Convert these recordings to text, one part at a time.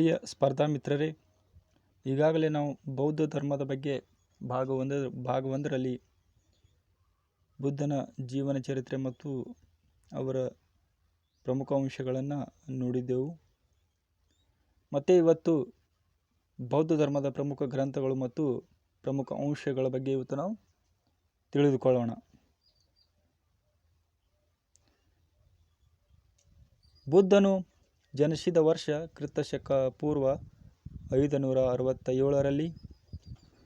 ಪ್ರಿಯ ಸ್ಪರ್ಧಾ ಮಿತ್ರರೇ, ಈಗಾಗಲೇ ನಾವು ಬೌದ್ಧ ಧರ್ಮದ ಬಗ್ಗೆ ಭಾಗ ಒಂದ, ಭಾಗ ಒಂದರಲ್ಲಿ ಬುದ್ಧನ ಜೀವನ ಚರಿತ್ರೆ ಮತ್ತು ಅವರ ಪ್ರಮುಖ ಅಂಶಗಳನ್ನು ನೋಡಿದ್ದೆವು. ಮತ್ತು ಇವತ್ತು ಬೌದ್ಧ ಧರ್ಮದ ಪ್ರಮುಖ ಗ್ರಂಥಗಳು ಮತ್ತು ಪ್ರಮುಖ ಅಂಶಗಳ ಬಗ್ಗೆ ಇವತ್ತು ನಾವು ತಿಳಿದುಕೊಳ್ಳೋಣ. ಬುದ್ಧನು ಜನಿಸಿದ ವರ್ಷ ಕ್ರಿಸ್ತಶಕ ಪೂರ್ವ ಐದುನೂರ ಅರವತ್ತ ಏಳರಲ್ಲಿ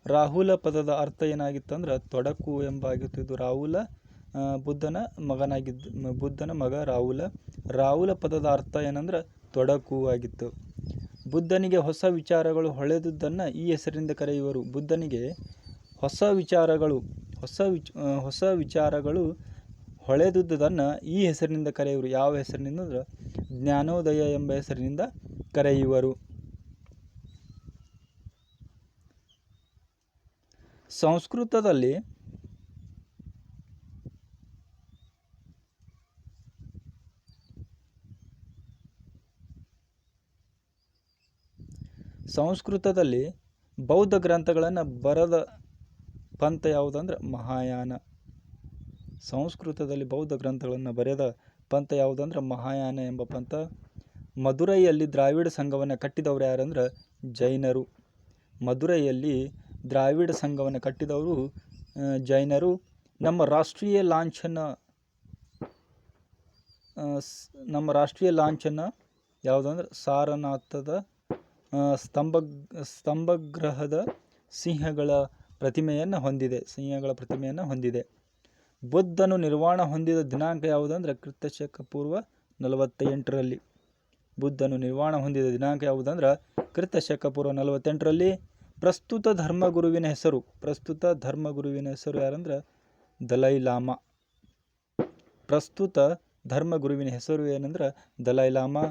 ರಾಹುಲ ಪದದ ಅರ್ಥ ಏನಾಗಿತ್ತಂದ್ರೆ ತೊಡಕು ಎಂಬಾಗಿತ್ತು ಇದು ರಾಹುಲ ಬುದ್ಧನ ಮಗನಾಗಿದ್ದ ಬುದ್ಧನ ಮಗ ರಾಹುಲ. ರಾಹುಲ ಪದದ ಅರ್ಥ ಏನಂದ್ರೆ ತೊಡಕು ಆಗಿತ್ತು. ಬುದ್ಧನಿಗೆ ಹೊಸ ವಿಚಾರಗಳು ಹೊಳೆದುದನ್ನು ಈ ಹೆಸರಿಂದ ಕರೆಯುವರು. ಬುದ್ಧನಿಗೆ ಹೊಸ ವಿಚಾರಗಳು, ಹೊಸ ವಿಚ ಹೊಸ ವಿಚಾರಗಳು ಹೊಳೆದುದನ್ನು ಈ ಹೆಸರಿನಿಂದ ಕರೆಯುವರು. ಯಾವ ಹೆಸರಿನಿಂದ ಅಂದ್ರೆ ಜ್ಞಾನೋದಯ ಎಂಬ ಹೆಸರಿನಿಂದ ಕರೆಯುವರು. ಸಂಸ್ಕೃತದಲ್ಲಿ ಸಂಸ್ಕೃತದಲ್ಲಿ ಬೌದ್ಧ ಗ್ರಂಥಗಳನ್ನು ಬರದ ಪಂಥ ಯಾವುದಂದ್ರೆ ಮಹಾಯಾನ. ಸಂಸ್ಕೃತದಲ್ಲಿ ಬೌದ್ಧ ಗ್ರಂಥಗಳನ್ನು ಬರೆದ ಪಂಥ ಯಾವುದಂದ್ರೆ ಮಹಾಯಾನ ಎಂಬ ಪಂಥ. ಮಧುರೈಯಲ್ಲಿ ದ್ರಾವಿಡ ಸಂಘವನ್ನು ಕಟ್ಟಿದವರು ಯಾರಂದ್ರೆ ಜೈನರು. ಮಧುರೈಯಲ್ಲಿ ದ್ರಾವಿಡ ಸಂಘವನ್ನು ಕಟ್ಟಿದವರು ಜೈನರು. ನಮ್ಮ ರಾಷ್ಟ್ರೀಯ ಲಾಂಛನ ನಮ್ಮ ರಾಷ್ಟ್ರೀಯ ಲಾಂಛನ ಯಾವುದಂದ್ರೆ ಸಾರನಾಥದ ಸ್ತಂಭ, ಸ್ತಂಭಗ್ರಹದ ಸಿಂಹಗಳ ಪ್ರತಿಮೆಯನ್ನು ಹೊಂದಿದೆ, ಸಿಂಹಗಳ ಪ್ರತಿಮೆಯನ್ನು ಹೊಂದಿದೆ. ಬುದ್ಧನು ನಿರ್ವಾಣ ಹೊಂದಿದ ದಿನಾಂಕ ಯಾವುದಂದ್ರೆ ಕ್ರಿಸ್ತಶಕ ಪೂರ್ವ ನಲವತ್ತ ಎಂಟರಲ್ಲಿ ಬುದ್ಧನು ನಿರ್ವಾಣ ಹೊಂದಿದ ದಿನಾಂಕ ಯಾವುದಂದ್ರೆ ಕ್ರಿಸ್ತಶಕ ಪೂರ್ವ ನಲವತ್ತೆಂಟರಲ್ಲಿ. ಪ್ರಸ್ತುತ ಧರ್ಮಗುರುವಿನ ಹೆಸರು. ಪ್ರಸ್ತುತ ಧರ್ಮಗುರುವಿನ ಹೆಸರು ಯಾರಂದ್ರೆ ದಲೈ ಲಾಮಾ. ಪ್ರಸ್ತುತ ಧರ್ಮಗುರುವಿನ ಹೆಸರು ಏನಂದ್ರೆ ದಲೈ ಲಾಮಾ.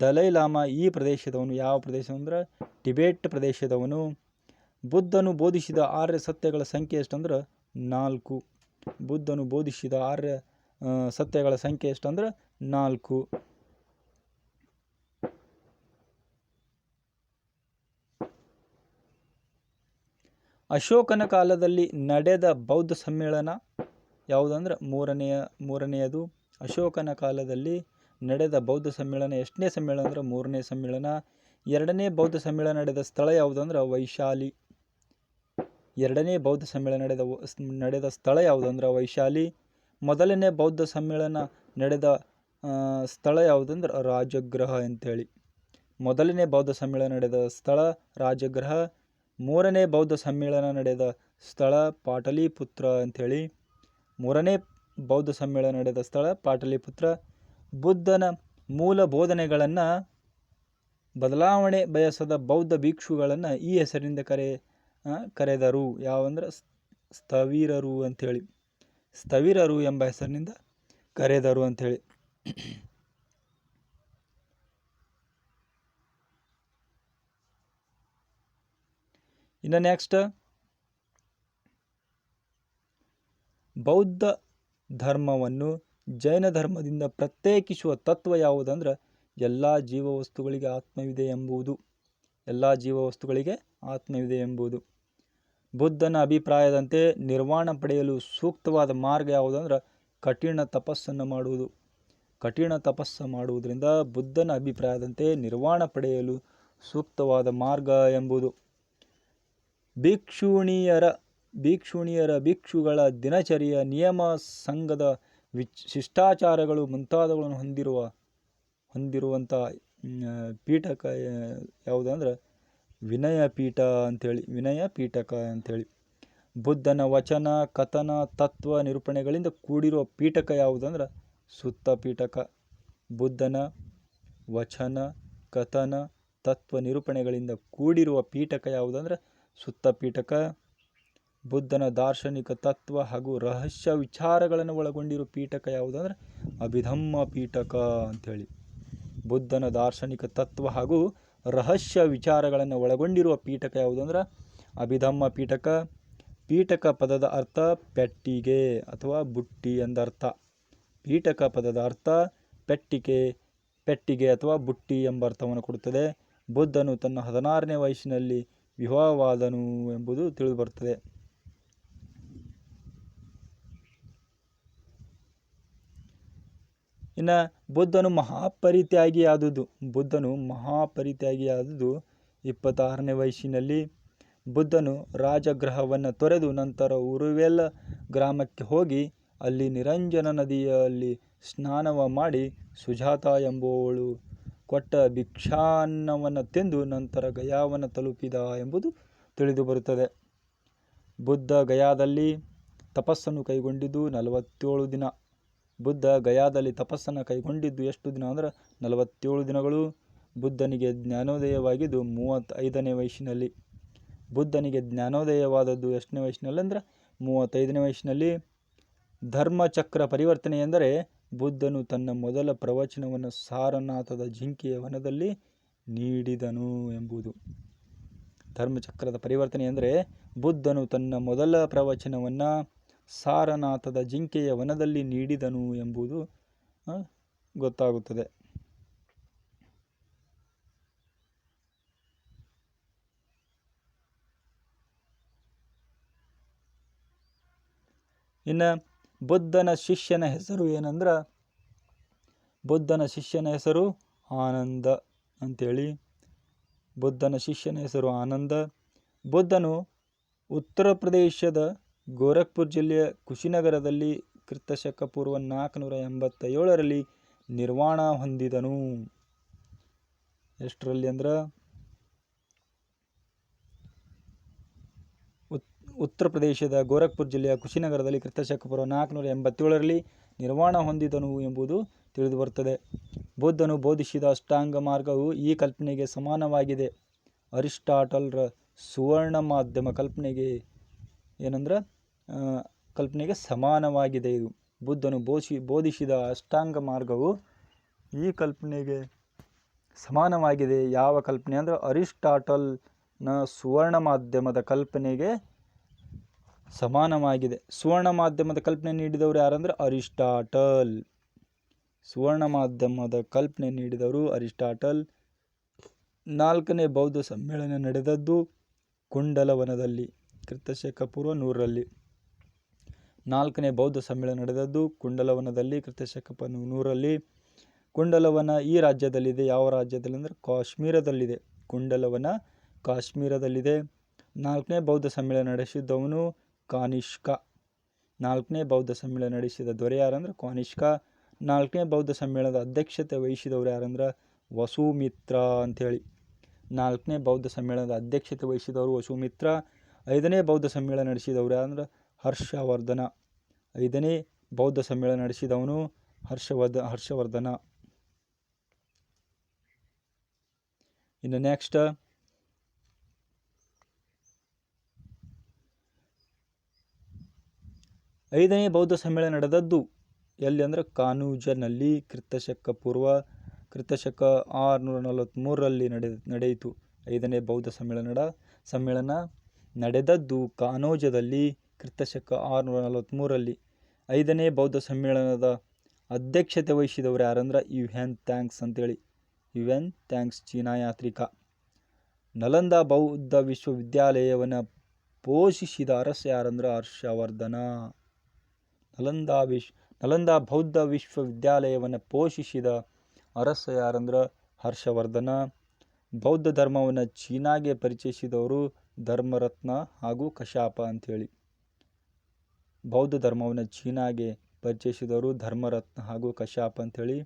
ದಲೈ ಲಾಮಾ ಈ ಪ್ರದೇಶದವನು, ಯಾವ ಪ್ರದೇಶ ಅಂದ್ರೆ ಟಿಬೇಟ್ ಪ್ರದೇಶದವನು. ಬುದ್ಧನು ಬೋಧಿಸಿದ ಆರ್ಯ ಸತ್ಯಗಳ ಸಂಖ್ಯೆ ಎಷ್ಟಂದ್ರೆ ನಾಲ್ಕು. ಬುದ್ಧನು ಬೋಧಿಸಿದ ಆರ್ಯ ಸತ್ಯಗಳ ಸಂಖ್ಯೆ ಎಷ್ಟಂದ್ರೆ ನಾಲ್ಕು. ಅಶೋಕನ ಕಾಲದಲ್ಲಿ ನಡೆದ ಬೌದ್ಧ ಸಮ್ಮೇಳನ ಯಾವುದಂದ್ರೆ ಮೂರನೆಯ, ಮೂರನೆಯದು. ಅಶೋಕನ ಕಾಲದಲ್ಲಿ ನಡೆದ ಬೌದ್ಧ ಸಮ್ಮೇಳನ ಎಷ್ಟನೇ ಸಮ್ಮೇಳನ ಅಂದ್ರೆ ಮೂರನೇ ಸಮ್ಮೇಳನ. ಎರಡನೇ ಬೌದ್ಧ ಸಮ್ಮೇಳನ ನಡೆದ ಸ್ಥಳ ಯಾವುದಂದ್ರೆ ವೈಶಾಲಿ. ಎರಡನೇ ಬೌದ್ಧ ಸಮ್ಮೇಳನ ನಡೆದ ನಡೆದ ಸ್ಥಳ ಯಾವುದಂದ್ರೆ ವೈಶಾಲಿ. ಮೊದಲನೇ ಬೌದ್ಧ ಸಮ್ಮೇಳನ ನಡೆದ ಸ್ಥಳ ಯಾವುದಂದ್ರೆ ರಾಜಗೃಹ ಅಂತೇಳಿ ಮೊದಲನೇ ಬೌದ್ಧ ಸಮ್ಮೇಳನ ನಡೆದ ಸ್ಥಳ ರಾಜಗೃಹ ಮೂರನೇ ಬೌದ್ಧ ಸಮ್ಮೇಳನ ನಡೆದ ಸ್ಥಳ ಪಾಟಲಿಪುತ್ರ ಅಂಥೇಳಿ ಮೂರನೇ ಬೌದ್ಧ ಸಮ್ಮೇಳನ ನಡೆದ ಸ್ಥಳ ಪಾಟಲಿಪುತ್ರ. ಬುದ್ಧನ ಮೂಲ ಬೋಧನೆಗಳನ್ನು ಬದಲಾವಣೆ ಬಯಸದ ಬೌದ್ಧ ಭಿಕ್ಷುಗಳನ್ನು ಈ ಹೆಸರಿನಿಂದ ಕರೆ ಕರೆದರು. ಯಾವಂದ್ರೆ? ಸ್ಥವಿರರು ಅಂಥೇಳಿ. ಸ್ಥವಿರರು ಎಂಬ ಹೆಸರಿನಿಂದ ಕರೆದರು ಅಂಥೇಳಿ. ಇನ್ನು ನೆಕ್ಸ್ಟ್ ಬೌದ್ಧ ಧರ್ಮವನ್ನು ಜೈನ ಧರ್ಮದಿಂದ ಪ್ರತ್ಯೇಕಿಸುವ ತತ್ವ ಯಾವುದಂದ್ರೆ? ಎಲ್ಲ ಜೀವವಸ್ತುಗಳಿಗೆ ಆತ್ಮವಿದೆ ಎಂಬುದು. ಎಲ್ಲ ಜೀವವಸ್ತುಗಳಿಗೆ ಆತ್ಮವಿದೆ ಎಂಬುದು. ಬುದ್ಧನ ಅಭಿಪ್ರಾಯದಂತೆ ನಿರ್ವಾಣ ಪಡೆಯಲು ಸೂಕ್ತವಾದ ಮಾರ್ಗ ಯಾವುದಂದ್ರೆ ಕಠಿಣ ತಪಸ್ಸನ್ನು ಮಾಡುವುದು. ಕಠಿಣ ತಪಸ್ಸು ಮಾಡುವುದರಿಂದ ಬುದ್ಧನ ಅಭಿಪ್ರಾಯದಂತೆ ನಿರ್ವಾಣ ಪಡೆಯಲು ಸೂಕ್ತವಾದ ಮಾರ್ಗ ಎಂಬುದು. ಭಿಕ್ಷುಣಿಯರ ಭಿಕ್ಷುಣಿಯರ ಭಿಕ್ಷುಗಳ ದಿನಚರಿಯ ನಿಯಮ ಸಂಘದ ವಿಚ್, ಶಿಷ್ಟಾಚಾರಗಳು ಮುಂತಾದವುಗಳನ್ನು ಹೊಂದಿರುವ, ಹೊಂದಿರುವಂಥ ಪೀಠಕ ಯಾವುದಂದ್ರೆ ವಿನಯ ಪೀಠ ಅಂಥೇಳಿ ವಿನಯ ಪೀಠಕ ಅಂಥೇಳಿ. ಬುದ್ಧನ ವಚನ, ಕಥನ, ತತ್ವ ನಿರೂಪಣೆಗಳಿಂದ ಕೂಡಿರುವ ಪೀಠಕ ಯಾವುದಂದ್ರೆ ಸುತ್ತ ಪೀಠಕ. ಬುದ್ಧನ ವಚನ, ಕಥನ, ತತ್ವ ನಿರೂಪಣೆಗಳಿಂದ ಕೂಡಿರುವ ಪೀಠಕ ಯಾವುದಂದ್ರೆ ಸುತ್ತ ಪೀಠಕ. ಬುದ್ಧನ ದಾರ್ಶನಿಕ ತತ್ವ ಹಾಗೂ ರಹಸ್ಯ ವಿಚಾರಗಳನ್ನು ಒಳಗೊಂಡಿರುವ ಪೀಠಕ ಯಾವುದಂದ್ರೆ ಅಭಿಧಮ್ಮ ಪೀಠಕ ಅಂಥೇಳಿ. ಬುದ್ಧನ ದಾರ್ಶನಿಕ ತತ್ವ ಹಾಗೂ ರಹಸ್ಯ ವಿಚಾರಗಳನ್ನು ಒಳಗೊಂಡಿರುವ ಪೀಠಕ ಯಾವುದಂದ್ರೆ ಅಭಿಧಮ್ಮ ಪೀಠಕ ಪೀಠಕ ಪದದ ಅರ್ಥ ಪೆಟ್ಟಿಗೆ ಅಥವಾ ಬುಟ್ಟಿ ಎಂದರ್ಥ. ಪೀಠಕ ಪದದ ಅರ್ಥ ಪೆಟ್ಟಿಗೆ ಪೆಟ್ಟಿಗೆ ಅಥವಾ ಬುಟ್ಟಿ ಎಂಬ ಅರ್ಥವನ್ನು ಕೊಡುತ್ತದೆ. ಬುದ್ಧನು ತನ್ನ ಹದಿನಾರನೇ ವಯಸ್ಸಿನಲ್ಲಿ ವಿವಾಹವಾದನು ಎಂಬುದು ತಿಳಿದುಬರುತ್ತದೆ. ಇನ್ನು ಬುದ್ಧನು ಮಹಾಪರಿತ್ಯಾಗಿಯಾದುದು. ಬುದ್ಧನು ಮಹಾಪರಿತ್ಯಾಗಿಯಾದುದು ಇಪ್ಪತ್ತಾರನೇ ವಯಸ್ಸಿನಲ್ಲಿ. ಬುದ್ಧನು ರಾಜಗೃಹವನ್ನು ತೊರೆದು ನಂತರ ಉರುವೆಲ್ಲ ಗ್ರಾಮಕ್ಕೆ ಹೋಗಿ ಅಲ್ಲಿ ನಿರಂಜನ ನದಿಯಲ್ಲಿ ಸ್ನಾನವ ಮಾಡಿ ಸುಜಾತ ಎಂಬುವಳು ಕೊಟ್ಟ ಭಿಕ್ಷಾನ್ನವನ್ನು ತಿಂದು ನಂತರ ಗಯಾವನ್ನು ತಲುಪಿದ ಎಂಬುದು ತಿಳಿದು ಬರುತ್ತದೆ. ಬುದ್ಧ ಗಯಾದಲ್ಲಿ ತಪಸ್ಸನ್ನು ಕೈಗೊಂಡಿದ್ದು ನಲವತ್ತೇಳು ದಿನ. ಬುದ್ಧ ಗಯಾದಲ್ಲಿ ತಪಸ್ಸನ್ನು ಕೈಗೊಂಡಿದ್ದು ಎಷ್ಟು ದಿನ ಅಂದರೆ ನಲವತ್ತೇಳು ದಿನಗಳು. ಬುದ್ಧನಿಗೆ ಜ್ಞಾನೋದಯವಾಗಿದ್ದು ಮೂವತ್ತೈದನೇ ವಯಸ್ಸಿನಲ್ಲಿ. ಬುದ್ಧನಿಗೆ ಜ್ಞಾನೋದಯವಾದದ್ದು ಎಷ್ಟನೇ ವಯಸ್ಸಿನಲ್ಲಿ ಅಂದರೆ ಮೂವತ್ತೈದನೇ ವಯಸ್ಸಿನಲ್ಲಿ. ಧರ್ಮಚಕ್ರ ಪರಿವರ್ತನೆ ಎಂದರೆ ಬುದ್ಧನು ತನ್ನ ಮೊದಲ ಪ್ರವಚನವನ್ನು ಸಾರನಾಥದ ಜಿಂಕೆಯ ವನದಲ್ಲಿ ನೀಡಿದನು ಎಂಬುದು. ಧರ್ಮಚಕ್ರದ ಪರಿವರ್ತನೆ ಅಂದರೆ ಬುದ್ಧನು ತನ್ನ ಮೊದಲ ಪ್ರವಚನವನ್ನು ಸಾರನಾಥದ ಜಿಂಕೆಯ ವನದಲ್ಲಿ ನೀಡಿದನು ಎಂಬುದು ಗೊತ್ತಾಗುತ್ತದೆ. ಇನ್ನು ಬುದ್ಧನ ಶಿಷ್ಯನ ಹೆಸರು ಏನಂದ್ರೆ? ಬುದ್ಧನ ಶಿಷ್ಯನ ಹೆಸರು ಆನಂದ ಅಂಥೇಳಿ ಬುದ್ಧನ ಶಿಷ್ಯನ ಹೆಸರು ಆನಂದ. ಬುದ್ಧನು ಉತ್ತರ ಪ್ರದೇಶದ ಗೋರಖ್ಪುರ್ ಜಿಲ್ಲೆಯ ಕುಶಿನಗರದಲ್ಲಿ ಕ್ರಿಸ್ತಶಕ ಪೂರ್ವ ನಾಲ್ಕುನೂರ ಎಂಬತ್ತೇಳರಲ್ಲಿ ನಿರ್ವಾಣ ಹೊಂದಿದನು. ಎಷ್ಟರಲ್ಲಿ ಅಂದ್ರೆ? ಉತ್ತರ ಪ್ರದೇಶದ ಗೋರಖ್ಪುರ್ ಜಿಲ್ಲೆಯ ಕುಶಿನಗರದಲ್ಲಿ ಕ್ರಿಸ್ತಶಕ ಪೂರ್ವ ನಾಲ್ಕುನೂರ ಎಂಬತ್ತೇಳರಲ್ಲಿ ನಿರ್ವಾಣ ಹೊಂದಿದನು ಎಂಬುದು ತಿಳಿದು ಬರುತ್ತದೆ ಬುದ್ಧನು ಬೋಧಿಸಿದ ಅಷ್ಟಾಂಗ ಮಾರ್ಗವು ಈ ಕಲ್ಪನೆಗೆ ಸಮಾನವಾಗಿದೆ. ಅರಿಸ್ಟಾಟಲ್ರ ಸುವರ್ಣ ಮಾಧ್ಯಮ ಕಲ್ಪನೆಗೆ ಏನಂದ್ರೆ? ಕಲ್ಪನೆಗೆ ಸಮಾನವಾಗಿದೆ ಇದು. ಬುದ್ಧನು ಬೋಧಿ, ಬೋಧಿಸಿದ ಅಷ್ಟಾಂಗ ಮಾರ್ಗವು ಈ ಕಲ್ಪನೆಗೆ ಸಮಾನವಾಗಿದೆ. ಯಾವ ಕಲ್ಪನೆ ಅಂದರೆ ಅರಿಸ್ಟಾಟಲ್ನ ಸುವರ್ಣ ಮಾಧ್ಯಮದ ಕಲ್ಪನೆಗೆ ಸಮಾನವಾಗಿದೆ. ಸುವರ್ಣ ಮಾಧ್ಯಮದ ಕಲ್ಪನೆ ನೀಡಿದವರು ಯಾರಂದ್ರೆ ಅರಿಸ್ಟಾಟಲ್. ಸುವರ್ಣ ಮಾಧ್ಯಮದ ಕಲ್ಪನೆ ನೀಡಿದವರು ಅರಿಸ್ಟಾಟಲ್. ನಾಲ್ಕನೇ ಬೌದ್ಧ ಸಮ್ಮೇಳನ ನಡೆದದ್ದು ಕುಂಡಲವನದಲ್ಲಿ ಕ್ರಿಸ್ತಶಕ ಪೂರ್ವ ನೂರರಲ್ಲಿ. ನಾಲ್ಕನೇ ಬೌದ್ಧ ಸಮ್ಮೇಳನ ನಡೆದದ್ದು ಕುಂಡಲವನದಲ್ಲಿ ಕ್ರಿಸ್ತಶಕ ನೂರಲ್ಲಿ ಕುಂಡಲವನ ಈ ರಾಜ್ಯದಲ್ಲಿದೆ, ಯಾವ ರಾಜ್ಯದಲ್ಲಿ ಅಂದರೆ ಕಾಶ್ಮೀರದಲ್ಲಿದೆ. ಕುಂಡಲವನ ಕಾಶ್ಮೀರದಲ್ಲಿದೆ. ನಾಲ್ಕನೇ ಬೌದ್ಧ ಸಮ್ಮೇಳನ ನಡೆಸಿದ್ದವನು ಕಾನಿಷ್ಕ. ನಾಲ್ಕನೇ ಬೌದ್ಧ ಸಮ್ಮೇಳನ ನಡೆಸಿದ ದೊರೆ ಯಾರಂದ್ರೆ ಕಾನಿಷ್ಕ. ನಾಲ್ಕನೇ ಬೌದ್ಧ ಸಮ್ಮೇಳನದ ಅಧ್ಯಕ್ಷತೆ ವಹಿಸಿದವರು ಯಾರಂದ್ರೆ ವಸುಮಿತ್ರ ಅಂಥೇಳಿ. ನಾಲ್ಕನೇ ಬೌದ್ಧ ಸಮ್ಮೇಳನದ ಅಧ್ಯಕ್ಷತೆ ವಹಿಸಿದವರು ವಸುಮಿತ್ರ. ಐದನೇ ಬೌದ್ಧ ಸಮ್ಮೇಳನ ನಡೆಸಿದವರು ಯಾರಂದ್ರೆ ಹರ್ಷವರ್ಧನ. ಐದನೇ ಬೌದ್ಧ ಸಮ್ಮೇಳನ ನಡೆಸಿದವನು ಹರ್ಷವರ್ಧ, ಹರ್ಷವರ್ಧನ. ಇನ್ನು ನೆಕ್ಸ್ಟ್ ಐದನೇ ಬೌದ್ಧ ಸಮ್ಮೇಳನ ನಡೆದದ್ದು ಎಲ್ಲಿ ಅಂದರೆ ಕಾನೂಜನಲ್ಲಿ ಕ್ರಿತಶಕ ಪೂರ್ವ ಕ್ರಿತಶಕ ಆರುನೂರ ನಲವತ್ತ್ಮೂರರಲ್ಲಿ ನಡೆ ನಡೆಯಿತು. ಐದನೇ ಬೌದ್ಧ ಸಮ್ಮೇಳನ ಸಮ್ಮೇಳನ ನಡೆದದ್ದು ಕಾನೋಜದಲ್ಲಿ ಕ್ರಿಸ್ತಶಕ ಆರುನೂರ ನಲವತ್ತ್ಮೂರರಲ್ಲಿ ಐದನೇ ಬೌದ್ಧ ಸಮ್ಮೇಳನದ ಅಧ್ಯಕ್ಷತೆ ವಹಿಸಿದವರು ಯಾರಂದ್ರೆ ಯುಹೆನ್ ಥ್ಯಾಂಕ್ಸ್ ಅಂತೇಳಿ. ಯುಹೆನ್ ಥ್ಯಾಂಕ್ಸ್ ಚೀನಾ ಯಾತ್ರಿಕ. ನಲಂದ ಬೌದ್ಧ ವಿಶ್ವವಿದ್ಯಾಲಯವನ್ನು ಪೋಷಿಸಿದ ಅರಸ ಯಾರಂದ್ರೆ ಹರ್ಷವರ್ಧನ. ನಲಂದ ವಿಶ್, ನಲಂದ ಬೌದ್ಧ ವಿಶ್ವವಿದ್ಯಾಲಯವನ್ನು ಪೋಷಿಸಿದ ಅರಸ ಯಾರಂದ್ರೆ ಹರ್ಷವರ್ಧನ. ಬೌದ್ಧ ಧರ್ಮವನ್ನು ಚೀನಾಗೆ ಪರಿಚಯಿಸಿದವರು ಧರ್ಮರತ್ನ ಹಾಗೂ ಕಶಾಪ ಅಂಥೇಳಿ ಬೌದ್ಧ ಧರ್ಮವನ್ನು ಚೀನಾಗೆ ಪರಿಚಯಿಸಿದವರು ಧರ್ಮರತ್ನ ಹಾಗೂ ಕಶ್ಯಾಪ್ ಅಂಥೇಳಿ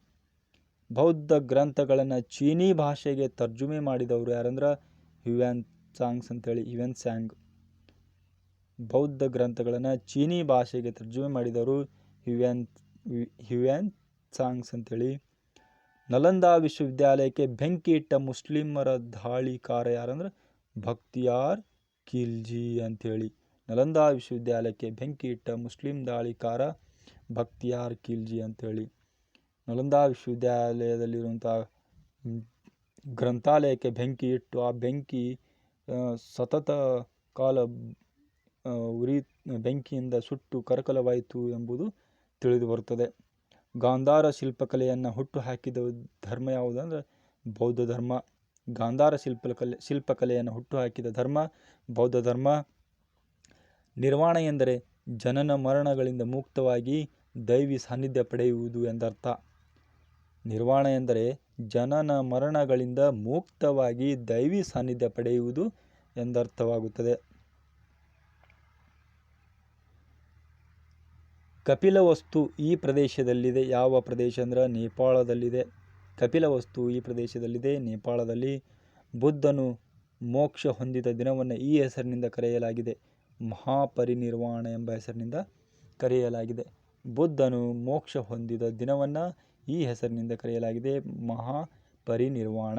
ಬೌದ್ಧ ಗ್ರಂಥಗಳನ್ನು ಚೀನೀ ಭಾಷೆಗೆ ತರ್ಜುಮೆ ಮಾಡಿದವರು ಯಾರಂದ್ರೆ ಹ್ಯುವೆನ್ ಸಾಂಗ್ಸ್ ಅಂತೇಳಿ ಹ್ಯುವೆನ್ ಸ್ಯಾಂಗ್. ಬೌದ್ಧ ಗ್ರಂಥಗಳನ್ನು ಚೀನೀ ಭಾಷೆಗೆ ತರ್ಜುಮೆ ಮಾಡಿದವರು ಹ್ಯುವೆನ್ ಹ್ಯುವೆನ್ ಸಾಂಗ್ಸ್ ಅಂತೇಳಿ. ನಲಂದಾ ವಿಶ್ವವಿದ್ಯಾಲಯಕ್ಕೆ ಬೆಂಕಿ ಇಟ್ಟ ಮುಸ್ಲಿಮರ ದಾಳಿಕಾರ ಯಾರಂದ್ರೆ ಭಕ್ತಿಯಾರ್ ಖಿಲ್ಜಿ ಅಂಥೇಳಿ ನಲಂದ ವಿಶ್ವವಿದ್ಯಾಲಯಕ್ಕೆ ಬೆಂಕಿ ಇಟ್ಟ ಮುಸ್ಲಿಂ ದಾಳಿಕಾರ ಭಕ್ತಿಯಾರ್ ಖಿಲ್ಜಿ ಅಂಥೇಳಿ ನಲಂದ ವಿಶ್ವವಿದ್ಯಾಲಯದಲ್ಲಿರುವಂಥ ಗ್ರಂಥಾಲಯಕ್ಕೆ ಬೆಂಕಿ ಇಟ್ಟು ಆ ಬೆಂಕಿ ಸತತ ಕಾಲ ಉರಿ, ಬೆಂಕಿಯಿಂದ ಸುಟ್ಟು ಕರಕಲವಾಯಿತು ಎಂಬುದು ತಿಳಿದು ಬರುತ್ತದೆ. ಗಾಂಧಾರ ಶಿಲ್ಪಕಲೆಯನ್ನು ಹುಟ್ಟು ಹಾಕಿದ ಧರ್ಮ ಯಾವುದಂದ್ರೆ ಬೌದ್ಧ ಧರ್ಮ. ಗಾಂಧಾರ ಶಿಲ್ಪಕಲೆ, ಶಿಲ್ಪಕಲೆಯನ್ನು ಹುಟ್ಟು ಹಾಕಿದ ಧರ್ಮ, ಬೌದ್ಧ ಧರ್ಮ. ನಿರ್ವಾಣ ಎಂದರೆ ಜನನ ಮರಣಗಳಿಂದ ಮುಕ್ತವಾಗಿ ದೈವಿ ಸಾನ್ನಿಧ್ಯ ಪಡೆಯುವುದು ಎಂದರ್ಥ. ನಿರ್ವಾಣ ಎಂದರೆ ಜನನ ಮರಣಗಳಿಂದ ಮುಕ್ತವಾಗಿ ದೈವಿ ಸಾನ್ನಿಧ್ಯ ಪಡೆಯುವುದು ಎಂದರ್ಥವಾಗುತ್ತದೆ. ಕಪಿಲವಸ್ತು ಈ ಪ್ರದೇಶದಲ್ಲಿದೆ. ಯಾವ ಪ್ರದೇಶ ಅಂದರೆ ನೇಪಾಳದಲ್ಲಿದೆ. ಕಪಿಲವಸ್ತು ಈ ಪ್ರದೇಶದಲ್ಲಿದೆ. ನೇಪಾಳದಲ್ಲಿ ಬುದ್ಧನು ಮೋಕ್ಷ ಹೊಂದಿದ ದಿನವನ್ನು ಈ ಹೆಸರಿನಿಂದ ಕರೆಯಲಾಗಿದೆ. ಮಹಾಪರಿನಿರ್ವಾಣ ಎಂಬ ಹೆಸರಿನಿಂದ ಕರೆಯಲಾಗಿದೆ. ಬುದ್ಧನು ಮೋಕ್ಷ ಹೊಂದಿದ ದಿನವನ್ನು ಈ ಹೆಸರಿನಿಂದ ಕರೆಯಲಾಗಿದೆ. ಮಹಾಪರಿನಿರ್ವಾಣ.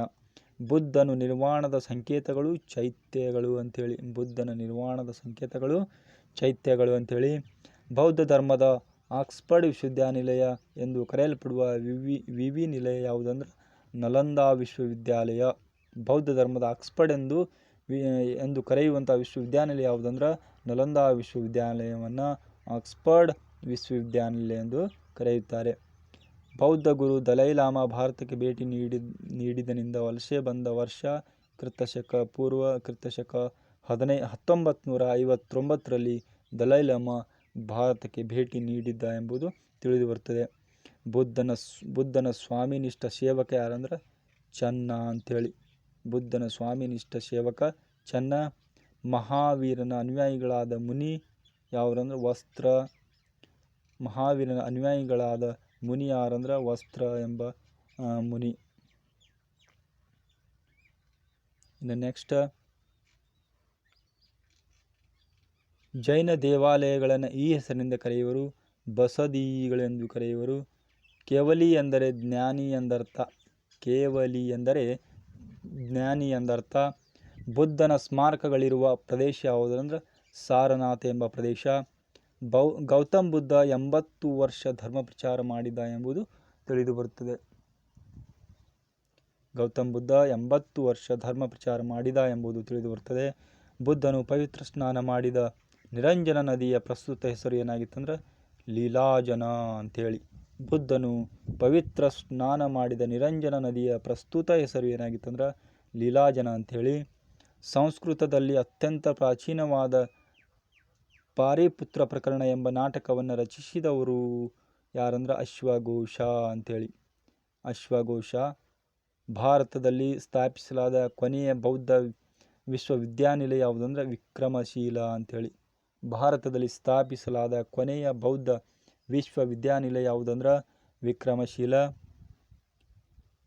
ಬುದ್ಧನು ನಿರ್ವಾಣದ ಸಂಕೇತಗಳು ಚೈತ್ಯಗಳು ಅಂಥೇಳಿ. ಬುದ್ಧನ ನಿರ್ವಾಣದ ಸಂಕೇತಗಳು ಚೈತ್ಯಗಳು ಅಂಥೇಳಿ. ಬೌದ್ಧ ಧರ್ಮದ ಆಕ್ಸ್ಫರ್ಡ್ ವಿಶ್ವವಿದ್ಯಾನಿಲಯ ಎಂದು ಕರೆಯಲ್ಪಡುವ ವಿವಿ ವಿವಿ ನಿಲಯ ಯಾವುದಂದ್ರೆ? ನಲಂದಾ ವಿಶ್ವವಿದ್ಯಾಲಯ. ಬೌದ್ಧ ಧರ್ಮದ ಆಕ್ಸ್ಫರ್ಡ್ ಎಂದು ಎಂದು ಕರೆಯುವಂಥ ವಿಶ್ವವಿದ್ಯಾನಿಲಯ ಯಾವುದಂದ್ರೆ? ನಲಂದಾ ವಿಶ್ವವಿದ್ಯಾಲಯವನ್ನು ಆಕ್ಸ್ಫರ್ಡ್ ವಿಶ್ವವಿದ್ಯಾನಿಲಯ ಎಂದು ಕರೆಯುತ್ತಾರೆ. ಬೌದ್ಧ ಗುರು ದಲೈಲಾಮಾ ಭಾರತಕ್ಕೆ ಭೇಟಿ ನೀಡಿ, ನೀಡಿದನಿಂದ ವಲಸೆ ಬಂದ ವರ್ಷ ಕ್ರಿಸ್ತಶಕ ಪೂರ್ವ ಕೃತಶಕ ಹದಿನೈ ಹತ್ತೊಂಬತ್ತು ನೂರ ಐವತ್ತೊಂಬತ್ತರಲ್ಲಿ ದಲೈಲಾಮಾ ಭಾರತಕ್ಕೆ ಭೇಟಿ ನೀಡಿದ್ದ ಎಂಬುದು ತಿಳಿದು ಬರುತ್ತದೆ ಬುದ್ಧನ ಬುದ್ಧನ ಸ್ವಾಮಿನಿಷ್ಠ ಸೇವಕ ಯಾರಂದ್ರೆ ಚನ್ನ ಅಂಥೇಳಿ ಬುದ್ಧನ ಸ್ವಾಮಿನಿಷ್ಠ ಸೇವಕ ಚನ್ನ ಮಹಾವೀರನ ಅನುಯಾಯಿಗಳಾದ ಮುನಿ, ಯಾವ್ರಂದ್ರೆ ವಸ್ತ್ರ, ಮಹಾವೀರನ ಅನುಯಾಯಿಗಳಾದ ಮುನಿ ಯಾರಂದ್ರೆ ವಸ್ತ್ರ ಎಂಬ ಮುನಿ. ಇನ್ನು ನೆಕ್ಸ್ಟ್ ಜೈನ ದೇವಾಲಯಗಳನ್ನು ಈ ಹೆಸರಿನಿಂದ ಕರೆಯುವರು, ಬಸದಿಗಳೆಂದು ಕರೆಯುವರು. ಕೇವಲಿ ಎಂದರೆ ಜ್ಞಾನಿ ಎಂದರ್ಥ. ಕೇವಲಿ ಎಂದರೆ ಜ್ಞಾನಿ ಎಂದರ್ಥ. ಬುದ್ಧನ ಸ್ಮಾರಕಗಳಿರುವ ಪ್ರದೇಶ ಯಾವುದಂದ್ರೆ ಸಾರನಾಥ ಎಂಬ ಪ್ರದೇಶ. ಬೌ, ಗೌತಮ್ ಬುದ್ಧ ಎಂಬತ್ತು ವರ್ಷ ಧರ್ಮ ಪ್ರಚಾರ ಮಾಡಿದ ಎಂಬುದು ತಿಳಿದು ಬರುತ್ತದೆ. ಗೌತಮ್ ಬುದ್ಧ ಎಂಬತ್ತು ವರ್ಷ ಧರ್ಮ ಪ್ರಚಾರ ಮಾಡಿದ ಎಂಬುದು ತಿಳಿದು ಬರುತ್ತದೆ. ಬುದ್ಧನು ಪವಿತ್ರ ಸ್ನಾನ ಮಾಡಿದ ನಿರಂಜನ ನದಿಯ ಪ್ರಸ್ತುತ ಹೆಸರು ಏನಾಗಿತ್ತಂದ್ರೆ ಲೀಲಾಜನ ಅಂಥೇಳಿ ಬುದ್ಧನು ಪವಿತ್ರ ಸ್ನಾನ ಮಾಡಿದ ನಿರಂಜನ ನದಿಯ ಪ್ರಸ್ತುತ ಹೆಸರು ಏನಾಗಿತ್ತಂದ್ರೆ ಲೀಲಾಜನ ಅಂಥೇಳಿ ಸಂಸ್ಕೃತದಲ್ಲಿ ಅತ್ಯಂತ ಪ್ರಾಚೀನವಾದ ಪಾರಿಪುತ್ರ ಪ್ರಕರಣ ಎಂಬ ನಾಟಕವನ್ನು ರಚಿಸಿದವರು ಯಾರಂದ್ರೆ ಅಶ್ವಘೋಷ ಅಂಥೇಳಿ. ಅಶ್ವಘೋಷ ಭಾರತದಲ್ಲಿ ಸ್ಥಾಪಿಸಲಾದ ಕೊನೆಯ ಬೌದ್ಧ ವಿಶ್ವವಿದ್ಯಾನಿಲಯ ಯಾವುದಂದ್ರೆ ವಿಕ್ರಮಶೀಲ ಅಂಥೇಳಿ. ಭಾರತದಲ್ಲಿ ಸ್ಥಾಪಿಸಲಾದ ಕೊನೆಯ ಬೌದ್ಧ ವಿಶ್ವವಿದ್ಯಾನಿಲಯ ಯಾವುದಂದ್ರೆ ವಿಕ್ರಮಶೀಲ.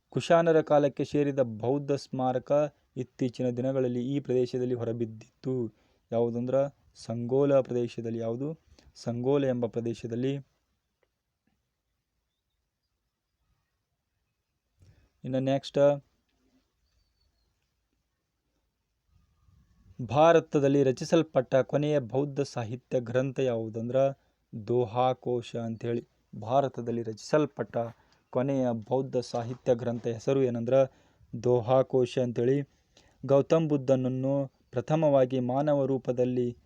ಕುಶಾನರ ಕಾಲಕ್ಕೆ ಸೇರಿದ ಬೌದ್ಧ ಸ್ಮಾರಕ ಇತ್ತೀಚಿನ ದಿನಗಳಲ್ಲಿ ಈ ಪ್ರದೇಶದಲ್ಲಿ ಹೊರಬಿದ್ದಿತ್ತು. ಯಾವುದಂದ್ರೆ? ಸಂಗೋಲ ಪ್ರದೇಶದಲ್ಲಿ. ಯಾವುದು? ಸಂಗೋಲ ಎಂಬ ಪ್ರದೇಶದಲ್ಲಿ. ಇನ್ನು ನೆಕ್ಸ್ಟ್ ಭಾರತದಲ್ಲಿ ರಚಿಸಲ್ಪಟ್ಟ ಕೊನೆಯ ಬೌದ್ಧ ಸಾಹಿತ್ಯ ಗ್ರಂಥ ಯಾವುದಂದ್ರೆ? ದೋಹಾಕೋಶ ಅಂಥೇಳಿ ಭಾರತದಲ್ಲಿ ರಚಿಸಲ್ಪಟ್ಟ ಕೊನೆಯ ಬೌದ್ಧ ಸಾಹಿತ್ಯ ಗ್ರಂಥ ಹೆಸರು ಏನಂದ್ರೆ? ದೋಹಾಕೋಶ ಅಂಥೇಳಿ ಗೌತಮ್ ಬುದ್ಧನನ್ನು ಪ್ರಥಮವಾಗಿ ಮಾನವ ರೂಪದಲ್ಲಿ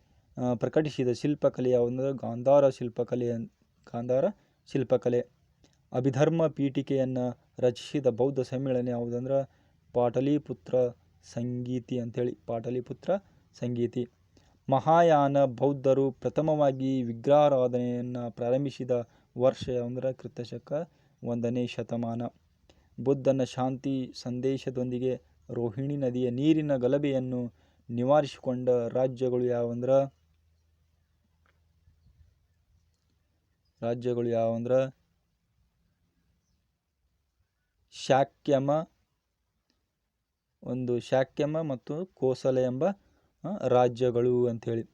ಪ್ರಕಟಿಸಿದ ಶಿಲ್ಪಕಲೆ ಒಂದು ಗಾಂಧಾರ ಶಿಲ್ಪಕಲೆ ಗಾಂಧಾರ ಶಿಲ್ಪಕಲೆ. ಅಭಿಧರ್ಮ ಪೀಠಿಕೆಯನ್ನು ರಚಿಸಿದ ಬೌದ್ಧ ಸಮ್ಮೇಳನ ಯಾವುದಂದ್ರೆ, ಪಾಟಲಿಪುತ್ರ ಸಂಗೀತಿ ಅಂಥೇಳಿ ಪಾಟಲಿಪುತ್ರ ಸಂಗೀತಿ. ಮಹಾಯಾನ ಬೌದ್ಧರು ಪ್ರಥಮವಾಗಿ ವಿಗ್ರಹಾರಾಧನೆಯನ್ನು ಪ್ರಾರಂಭಿಸಿದ ವರ್ಷ ಅಂದರೆ ಕ್ರಿಸ್ತಶಕ ಒಂದನೇ ಶತಮಾನ. ಬುದ್ಧನ ಶಾಂತಿ ಸಂದೇಶದೊಂದಿಗೆ ರೋಹಿಣಿ ನದಿಯ ನೀರಿನ ಗಲಭೆಯನ್ನು ನಿವಾರಿಸಿಕೊಂಡ ರಾಜ್ಯಗಳು ಯಾವಂದ್ರ? ರಾಜ್ಯಗಳು ಯಾವಂದ್ರ? ಶಾಕ್ಯಮ, ಒಂದು ಶಾಕ್ಯಮ ಮತ್ತು ಕೋಸಲ ಎಂಬ ರಾಜ್ಯಗಳು ಅಂಥೇಳಿ.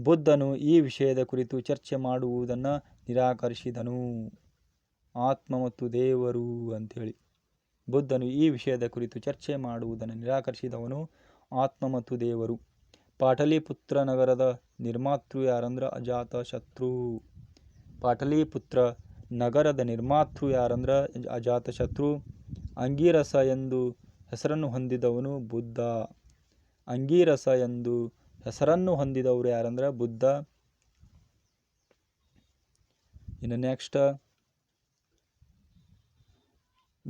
ಬುದ್ಧನು ಈ ವಿಷಯದ ಕುರಿತು ಚರ್ಚೆ ಮಾಡುವುದನ್ನು ನಿರಾಕರಿಸಿದನು. ಆತ್ಮ ಮತ್ತು ದೇವರು ಅಂಥೇಳಿ. ಬುದ್ಧನು ಈ ವಿಷಯದ ಕುರಿತು ಚರ್ಚೆ ಮಾಡುವುದನ್ನು ನಿರಾಕರಿಸಿದವನು ಆತ್ಮ ಮತ್ತು ದೇವರು. ಪಾಟಲಿಪುತ್ರ ನಗರದ ನಿರ್ಮಾತೃ ಯಾರಂದ್ರ? ಅಜಾತ ಶತ್ರು. ಪಾಟಲಿಪುತ್ರ ನಗರದ ನಿರ್ಮಾತೃ ಯಾರಂದ್ರ? ಅಜಾತ ಶತ್ರು. ಅಂಗೀರಸ ಎಂದು ಹೆಸರನ್ನು ಹೊಂದಿದವನು ಬುದ್ಧ. ಅಂಗೀರಸ ಎಂದು ಹೆಸರನ್ನು ಹೊಂದಿದವರು ಯಾರಂದ್ರೆ? ಬುದ್ಧ. ಇನ್ನು ನೆಕ್ಸ್ಟ್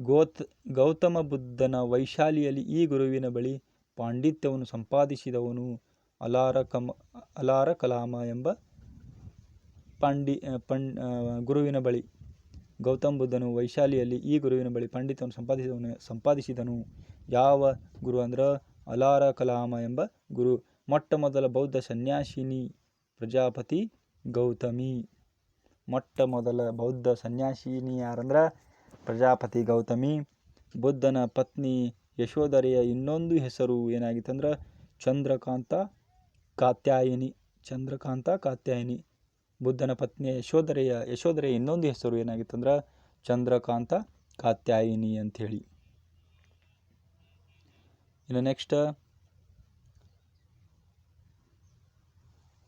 ಗೋತ್ ಗೌತಮ ಬುದ್ಧನ ವೈಶಾಲಿಯಲ್ಲಿ ಈ ಗುರುವಿನ ಬಳಿ ಪಾಂಡಿತ್ಯವನ್ನು ಸಂಪಾದಿಸಿದವನು ಅಲಾರ ಕಮ ಅಲಾರ ಕಲಾಮ ಎಂಬ ಪಾಂಡಿ ಪಂ ಗುರುವಿನ ಬಳಿ. ಗೌತಮ ಬುದ್ಧನು ವೈಶಾಲಿಯಲ್ಲಿ ಈ ಗುರುವಿನ ಬಳಿ ಪಾಂಡಿತ್ಯವನ್ನು ಸಂಪಾದಿಸಿದವನು, ಸಂಪಾದಿಸಿದನು. ಯಾವ ಗುರು ಅಂದ್ರೆ ಅಲಾರ ಕಲಾಮ ಎಂಬ ಗುರು. ಮೊಟ್ಟ ಮೊದಲ ಬೌದ್ಧ ಸನ್ಯಾಸಿನಿ ಪ್ರಜಾಪತಿ ಗೌತಮಿ. ಮೊಟ್ಟ ಮೊದಲ ಬೌದ್ಧ ಸನ್ಯಾಸಿನಿ ಯಾರಂದ್ರೆ ಪ್ರಜಾಪತಿ ಗೌತಮಿ, ಬುದ್ಧನ ಪತ್ನಿ ಯಶೋಧರೆಯ ಇನ್ನೊಂದು ಹೆಸರು ಏನಾಗಿತ್ತಂದ್ರೆ ಚಂದ್ರಕಾಂತ ಕಾತ್ಯಾಯಿನಿ ಚಂದ್ರಕಾಂತ ಕಾತ್ಯಾಯಿನಿ. ಬುದ್ಧನ ಪತ್ನಿಯ ಯಶೋಧರೆಯ ಯಶೋಧರೆಯ ಇನ್ನೊಂದು ಹೆಸರು ಏನಾಗಿತ್ತಂದ್ರೆ ಚಂದ್ರಕಾಂತ ಕಾತ್ಯಾಯಿನಿ ಅಂಥೇಳಿ. ಇನ್ನು ನೆಕ್ಸ್ಟ್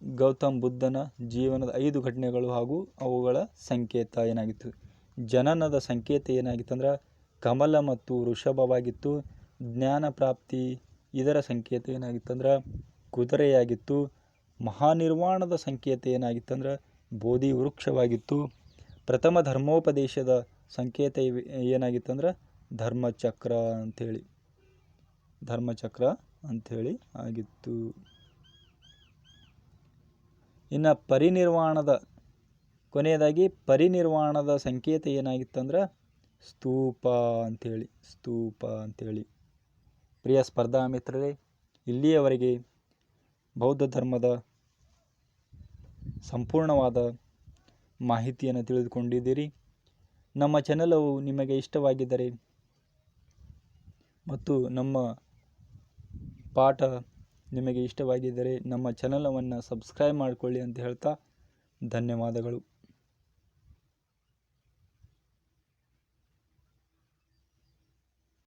ಗೌತಮ್ ಬುದ್ಧನ ಜೀವನದ ಐದು ಘಟನೆಗಳು ಹಾಗೂ ಅವುಗಳ ಸಂಕೇತ ಏನಾಗಿತ್ತು? ಜನನದ ಸಂಕೇತ ಏನಾಗಿತ್ತಂದ್ರೆ ಕಮಲ ಮತ್ತು ವೃಷಭವಾಗಿತ್ತು, ಜ್ಞಾನ ಪ್ರಾಪ್ತಿ ಇದರ ಸಂಕೇತ ಏನಾಗಿತ್ತಂದ್ರೆ ಕುದುರೆಯಾಗಿತ್ತು, ಮಹಾನಿರ್ವಾಣದ ಸಂಕೇತ ಏನಾಗಿತ್ತಂದ್ರೆ ಬೋಧಿ ವೃಕ್ಷವಾಗಿತ್ತು, ಪ್ರಥಮ ಧರ್ಮೋಪದೇಶದ ಸಂಕೇತ ಏನಾಗಿತ್ತು ಏನಾಗಿತ್ತಂದ್ರೆ ಧರ್ಮಚಕ್ರ ಅಂಥೇಳಿ. ಧರ್ಮಚಕ್ರ ಅಂಥೇಳಿ ಆಗಿತ್ತು. ಇನ್ನು ಪರಿನಿರ್ವಾಣದ ಕೊನೆಯದಾಗಿ ಪರಿನಿರ್ವಾಣದ ಸಂಕೇತ ಏನಾಗಿತ್ತಂದ್ರೆ ಸ್ತೂಪ ಅಂಥೇಳಿ ಸ್ತೂಪ ಅಂಥೇಳಿ. ಪ್ರಿಯ ಸ್ಪರ್ಧಾ ಮಿತ್ರರೇ, ಇಲ್ಲಿಯವರೆಗೆ ಬೌದ್ಧ ಧರ್ಮದ ಸಂಪೂರ್ಣವಾದ ಮಾಹಿತಿಯನ್ನು ತಿಳಿದುಕೊಂಡಿದ್ದೀರಿ. ನಮ್ಮ ಚಾನಲವು ನಿಮಗೆ ಇಷ್ಟವಾಗಿದ್ದರೆ ಮತ್ತು ನಮ್ಮ ಪಾಠ ನಿಮಗೆ ಇಷ್ಟವಾಗಿದ್ದರೆ ನಮ್ಮ ಚಾನಲವನ್ನು ಸಬ್ಸ್ಕ್ರೈಬ್ ಮಾಡಿಕೊಳ್ಳಿ ಅಂತ ಹೇಳ್ತಾ ಧನ್ಯವಾದಗಳು.